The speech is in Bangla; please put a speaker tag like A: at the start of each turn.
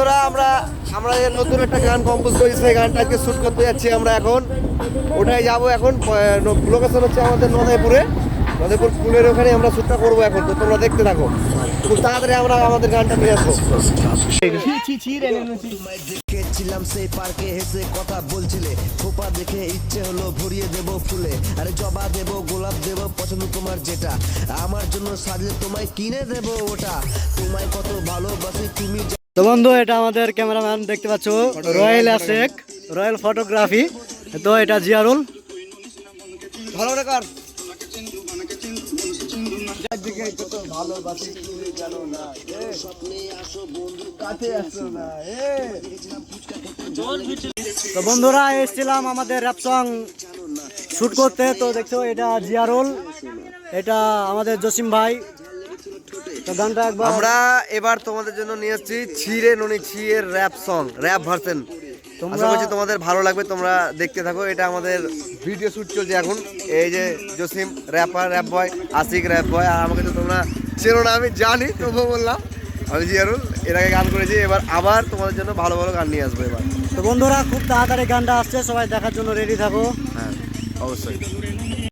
A: বন্ধুরা আমরা আমরা যে নতুন একটা গান কম্পোজ করেছি সেই গানটা আজকে শ্যুট করতে যাচ্ছি আমরা এখন। ওটাই যাব এখন লোকেশন হচ্ছে আমাদের নদাইপুরে নদাইপুর পুলের ওখানে আমরা শ্যুটটা করব এখন তো তোমরা দেখতে থাকো। খুব তাড়াতাড়ি আমরা আমাদের গানটা নিয়ে আসব।
B: দেখেছিলাম সেই পার্কে হেসে কথা বলছিলে। খোপা দেখে ইচ্ছে হলো ভরিয়ে দেব ফুলে। আরে জবা দেব গোলাপ দেব পছন্দ তোমার যেটা। আমার জন্য সাজলে তোমায় কিনে দেব ওটা। তোমায় কত ভালোবাসি তুমি
C: তো বন্ধু এটা আমাদের ক্যামেরাম্যান দেখতে পাচ্ছ রয়্যাল আশেক রয়্যাল ফটোগ্রাফি। তো এটা জিয়ারুল।
A: ভালো
C: তো বন্ধুরা এসেছিলাম আমাদের র্যাপ সং শ্যুট করতে। তো দেখছ এটা জিয়ারুল এটা আমাদের জসিম ভাই।
A: আমরা এবার তোমাদের জন্য নিয়ে এসেছি ছিঁড়ে ননি ছিয়ের র্যাপ সং র্যাপ ভার্সন আশা করছি তোমাদের ভালো লাগবে তোমরা দেখতে থাকো। এটা আমাদের ভিডিও শ্যুট চলছে এখন। এই যে Jasim rapper rap boy Ashiq rap boy আর আমাকে তো তোমরা চেনো না আমি জানি তবুও বললাম। আমি জিয়ারুল এর আগে গান করেছি এবার আবার তোমাদের জন্য ভালো ভালো গান নিয়ে আসব এবার।
C: তো বন্ধুরা খুব তাড়াতাড়ি গানটা আসছে সবাই দেখার জন্য রেডি থাকো।
A: হ্যাঁ অবশ্যই।